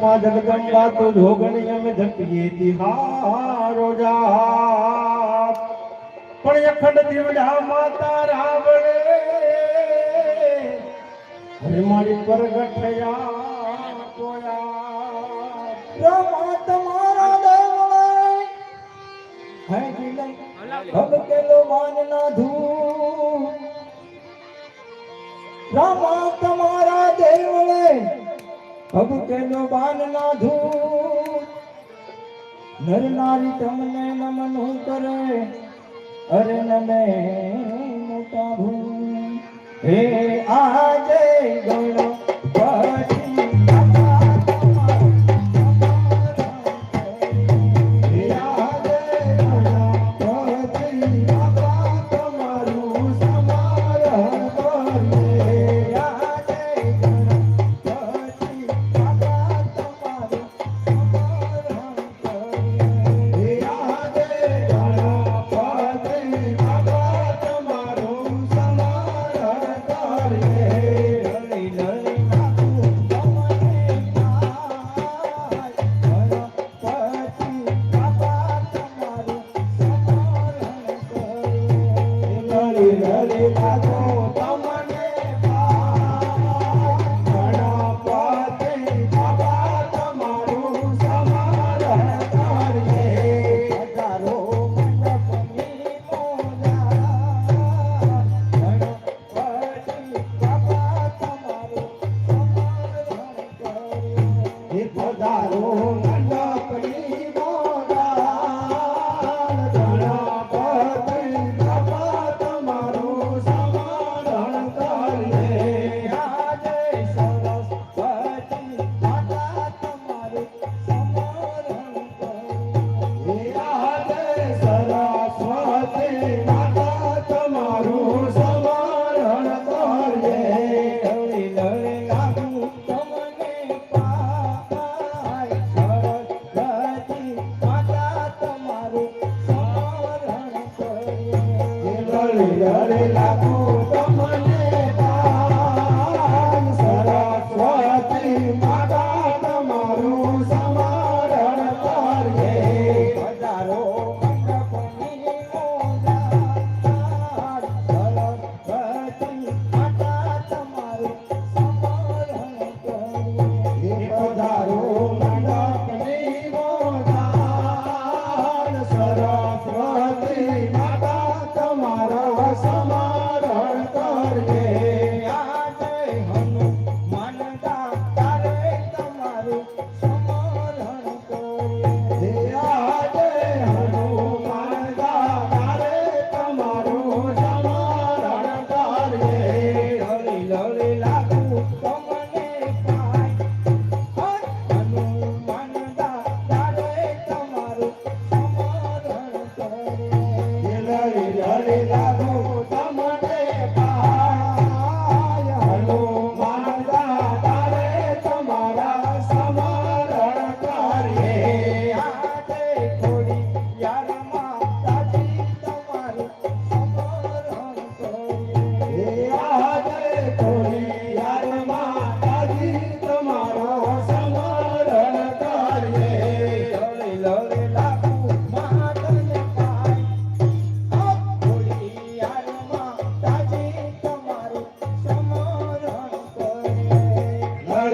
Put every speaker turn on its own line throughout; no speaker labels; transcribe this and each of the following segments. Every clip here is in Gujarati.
માં જગદંબા તો જોગણી અમે જપીએ તિહારો જા પણ અખંડ દીવડા માતા રાવણે હરે મારી પરગઠયા
રમા તમારા રમા તમારા દેવળે ભગકેલો બાલ ધૂ નર નારી તમને નમન કરે અરે નમે મોટા ભૂ હે આજે
Thank
you.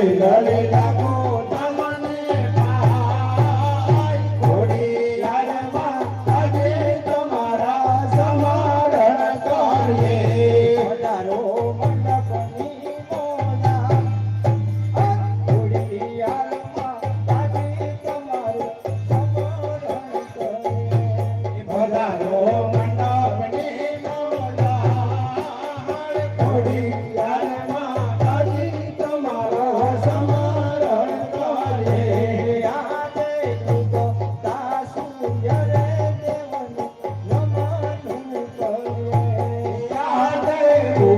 kare kare kare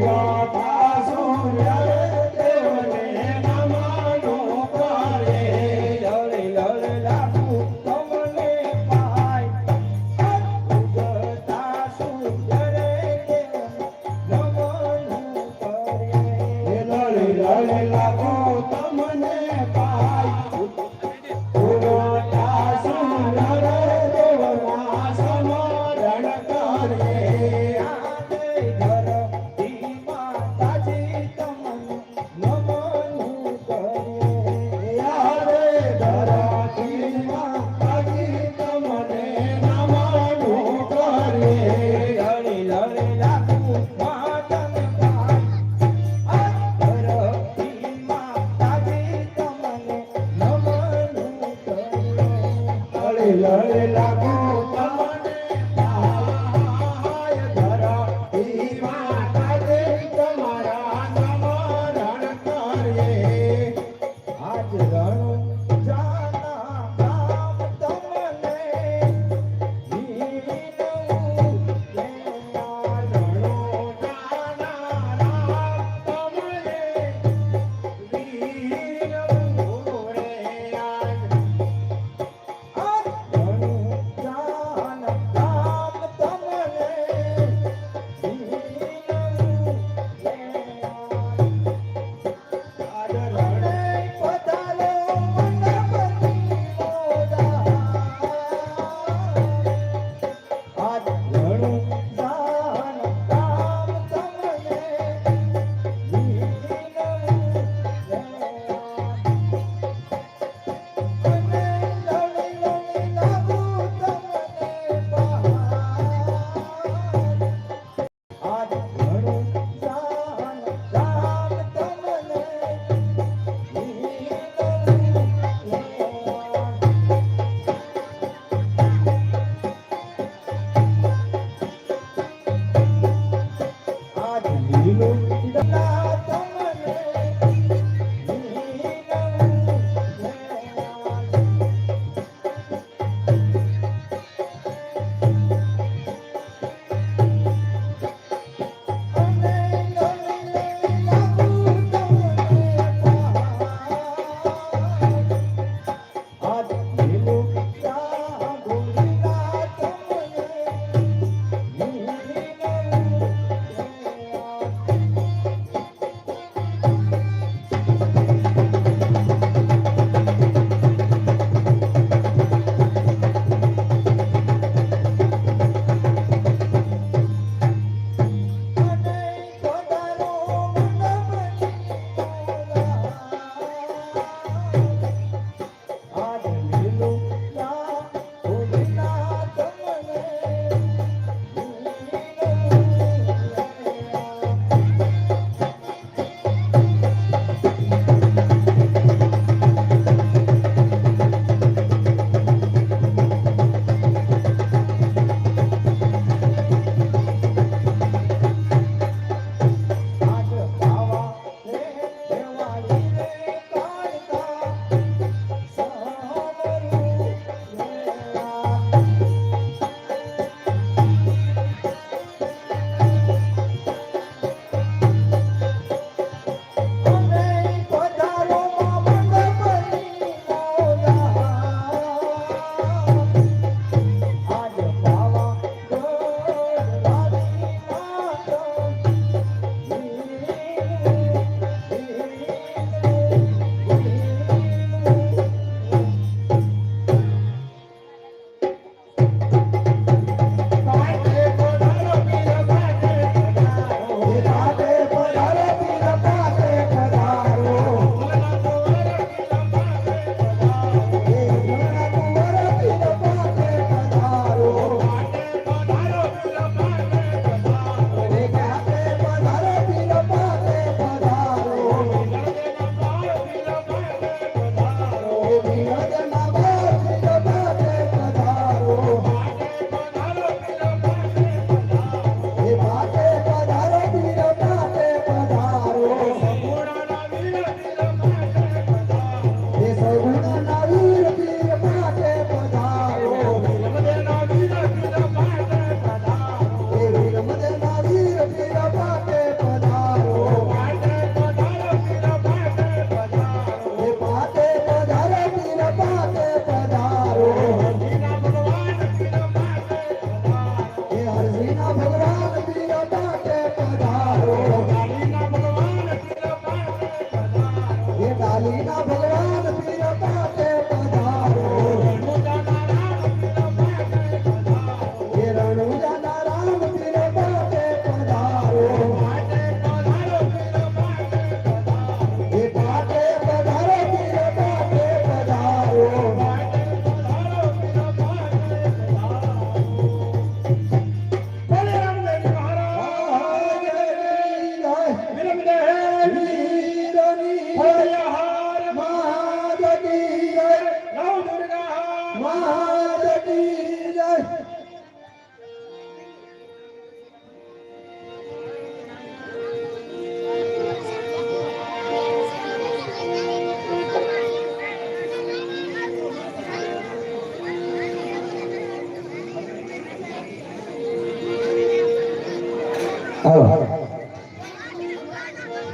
Lord.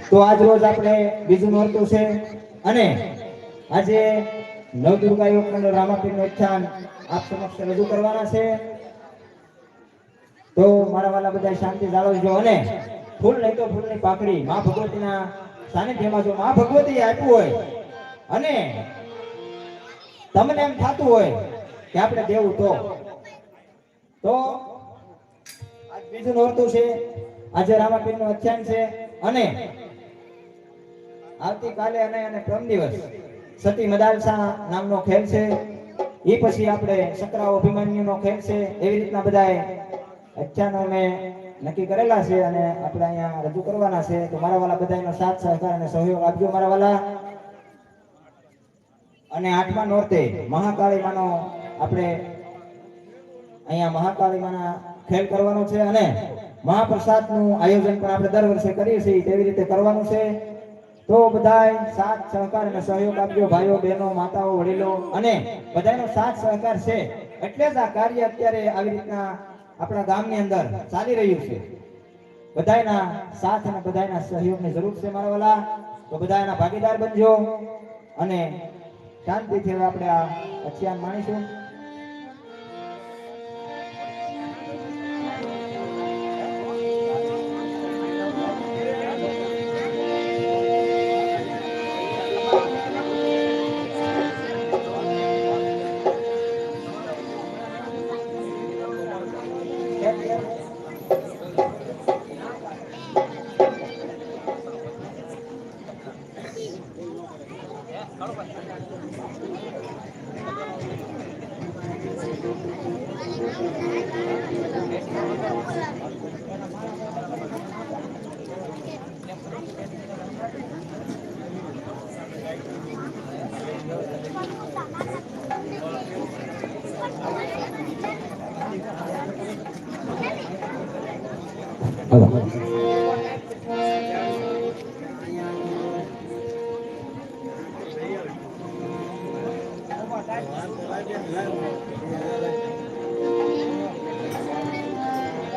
તો આજ રોજ આપણે બીજું નોરતું છે અને આજે નવદુર્ગા યોગ મંડળ રામાપીરનું ઉત્થાન આપ સમક્ષ રજૂ કરવાના છે. તો મારા વાલા બધા શાંતિ જાળવજો અને ફૂલ નહીં તો ફૂલની પાકડી મા ભગવતીના સાનિધ્યમાં જો મા ભગવતી આપ્યું હોય અને તમને એમ થતું હોય કે આપણે દેવું તો. તો આજ બીજું નોરતું છે. આજે રામાપીરનું અખ્યાન છે અને આવતીકાલે અને અને પ્રમ દિવસ સતી મદાલસા નામનો ખેલ છે. એ પછી આપણે સકરાઓ અભિમન્યુનો ખેલ છે. એવી રીતના બધાએ અખ્યાનો અમે નક્કી કરેલા છે અને આપણે અહીંયા રજૂ કરવાના છે. તો મારા વાલા બધાનો સાથ, સહકાર અને સહયોગ આપજો મારા વાલા. અને આઠમા નોરતે મહાકાળી માનો આપણે અહીંયા મહાકાળી માના ખેલ કરવાનો છે અને મહાપ્રસાદનું આયોજન પણ આપણે દર વર્ષે કરીએ છીએ. તેવી રીતે કરવાનું છે. તો બધાય સાથ સહકાર અને સહયોગ આપજો, ભાઈઓ, બહેનો, માતાઓ, વડીલો. અને બધાનો સાથ સહકાર છે. એટલે જ આ કાર્ય અત્યારે આવી રીતના આપણા ગામની અંદર ચાલી રહ્યું છે. બધાયના સાથ અને બધાયના સહયોગની જરૂર છે, મારા વાલા. તો બધાયના ભાગીદાર બનજો. અને શાંતિથી આપણે આ અખ્યાન માણીશું.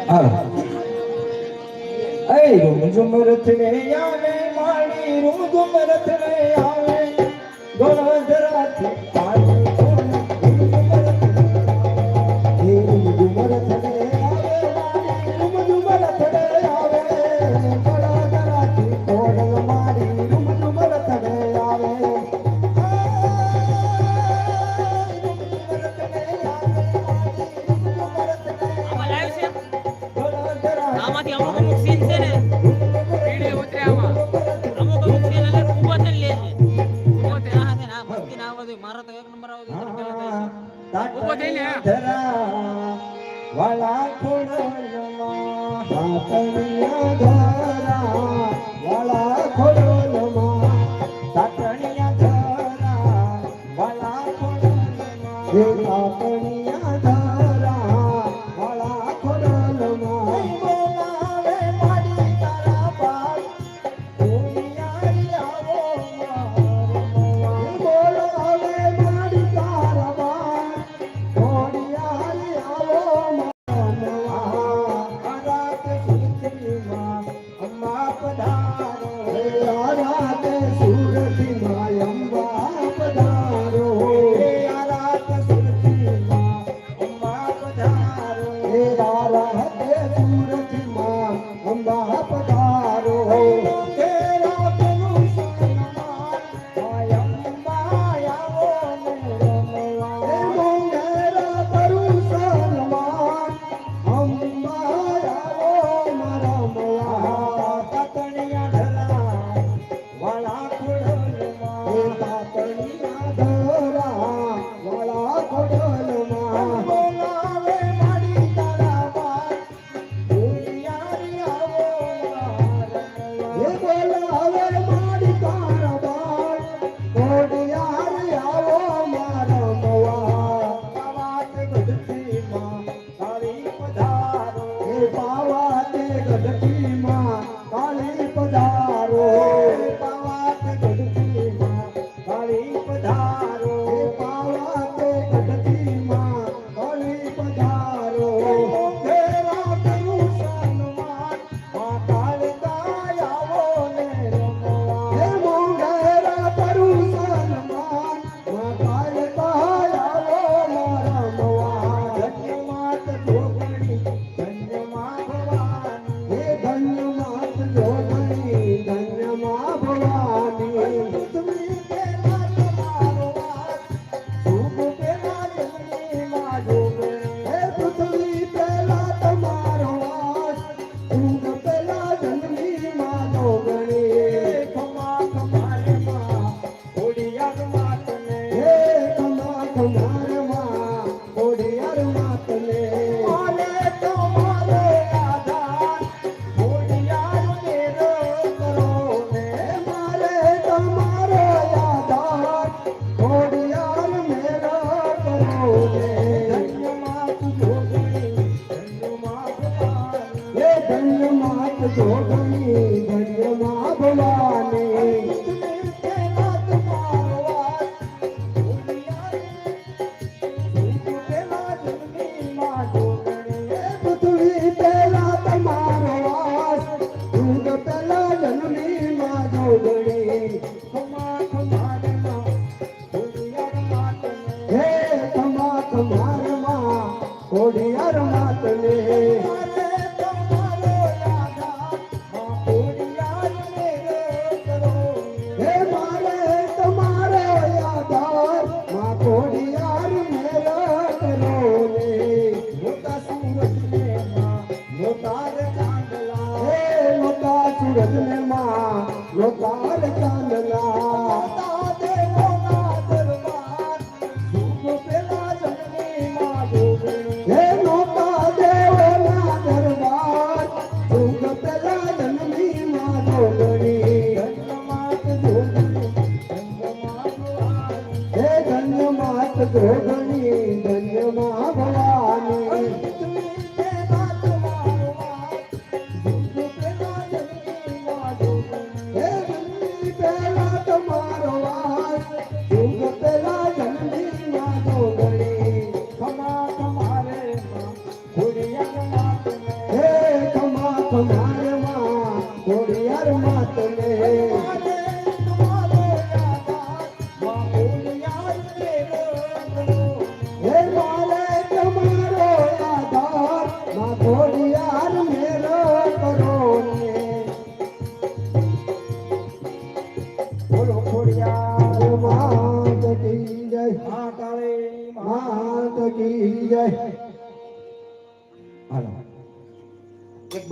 હાલો એ રૂમ ઝુમ રથને આવે, માળી રૂમ ઝુમ રથને આવે. ગોળો ધરાથી પાણી રૂમ ઝુમ રથને
Ama
yavrum sensene.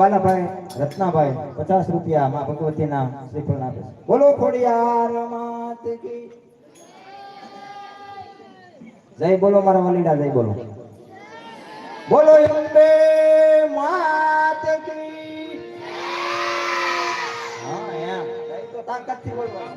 Balabhai, Ratnabhai, પચાસ રૂપિયા માં ભગવતી ના શ્રીફળ આપે બોલો જય બોલો, મારા વલીડા, જય બોલો. બોલો અંબે માત કી. તાકાતથી બોલવાનું.